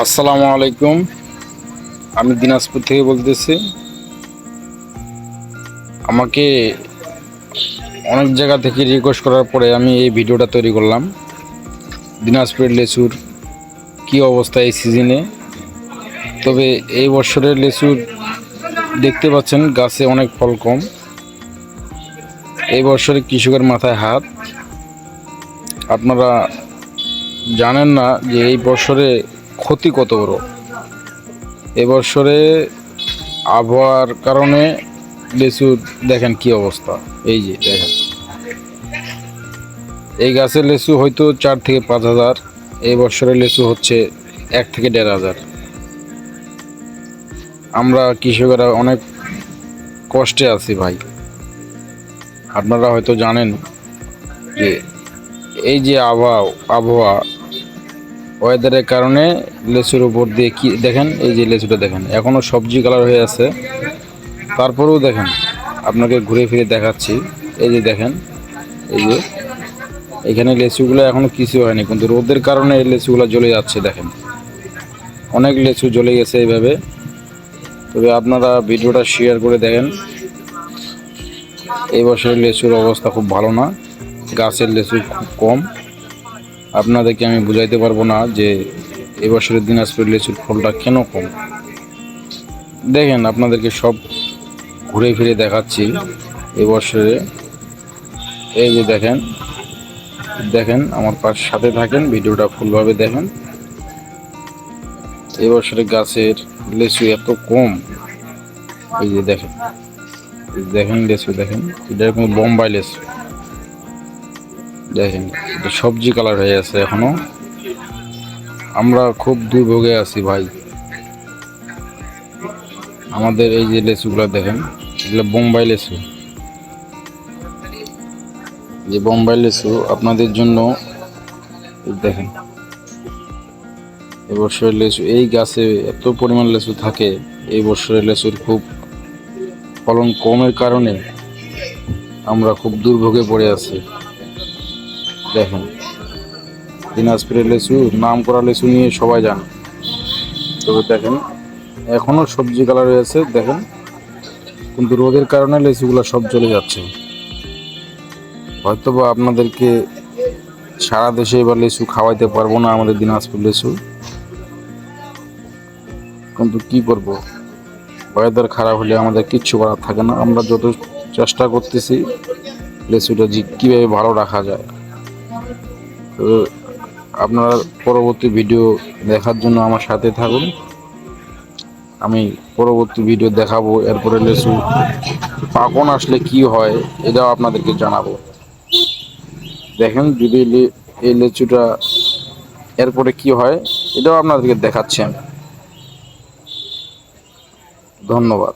আসসালামু আলাইকুম। আমি দিনাজপুর থেকে বলতেছি। আমাকে অনেক জায়গা থেকে রিকোয়েস্ট করার পরে আমি এই ভিডিওটা তৈরি করলাম। দিনাজপুরের লেচুর কি অবস্থা এই সিজনে তবে এই বছরের লেচুর দেখতে পাচ্ছেন, গাছে অনেক ফল কম। এই বছরে কৃষকের মাথায় হাত। আপনারা জানেন না যে এই বছরে ক্ষতি কত বড়? এবছরে আবহাওয়ার কারণে লিচুর দেখেন কি অবস্থা। এই যে, দেখেন। এই গাছের লেচু হয়তো চার থেকে পাঁচ হাজার এই বছরের লিচু হচ্ছে এক থেকে দেড় হাজার। আমরা কৃষকেরা অনেক কষ্টে আছি ভাই। আপনারা হয়তো জানেন যে এই যে আবহাওয়া আবহাওয়া ওয়েদারের কারণে লেচুর উপর দিয়ে কি, দেখেন, এই যে লেচুটা দেখেন এখনও সবজি কালার হয়ে আছে। তারপরেও দেখেন, আপনাকে ঘুরে ফিরে দেখাচ্ছি। এই যে দেখেন, এই যে, এখানে লেচুগুলো এখনও কিছু হয়নি, কিন্তু রোদের কারণে এই লেচুগুলো জ্বলে যাচ্ছে, দেখেন। অনেক লেচু জ্বলে গেছে এইভাবে। তবে আপনারা ভিডিওটা শেয়ার করে দেখেন, এই বছরের লেচুর অবস্থা খুব ভালো না। গাছের লেচু খুব কম। আপনাদেরকে আমি বুঝাইতে পারব না যে এবছরের দিনাজপুর লিচুর ফলটা কেন কম? দেখেন, আপনাদেরকে সব ঘুরে ফিরে দেখাচ্ছি এবছরে এই যে দেখেন দেখেন, আমার পাশ সাথে থাকেন, ভিডিওটা ফুলভাবে দেখেন। এবছরে গাছের লিচু এত কম। এই যে দেখেন দেখেন লিচু, দেখেন, এটা এরকম বোম্বাই লিচু। দেখেন সবজি কালার হয়ে আছে এখনও। আমরা খুব দুর্ভোগে আছি ভাই। আমাদের এই যে লেচুগুলো দেখেন, এগুলো বোম্বাই লেচু। যে বোম্বাই লেচু আপনাদের জন্য দেখেন। এবছরের লেচু, এই গাছে এত পরিমাণ লেচু থাকে, এই বছরের লেচুর খুব ফলন কমের কারণে আমরা খুব দুর্ভোগে পড়ে আছি। দেখেন। দিনাজপুরের লেচু নাম করা লেচু নিয়ে সবাই জানে। তবে দেখেন এখনও সবজি কালার রয়েছে দেখেন। কিন্তু রোদের কারণে লেচুগুলো সব চলে যাচ্ছে। হয়তোবা আপনাদেরকে সারা দেশে এবার লেচু খাওয়াইতে পারব না আমাদের দিনাজপুর লেচু। কিন্তু কি করব? ওয়েদার খারাপ হলে আমাদের কিচ্ছু করার থাকে না। আমরা যত চেষ্টা করতেছি, লেচুটা কীভাবে ভালো রাখা যায়। তো আপনারা পরবর্তী ভিডিও দেখার জন্য আমার সাথে থাকুন। আমি পরবর্তী ভিডিও দেখাবো, এরপরে লেচু পাকন আসলে কি হয়, এটাও আপনাদেরকে জানাব। দেখেন যদি এই লেচুটা এরপরে কি হয়, এটাও আপনাদেরকে দেখাচ্ছি আমি। ধন্যবাদ।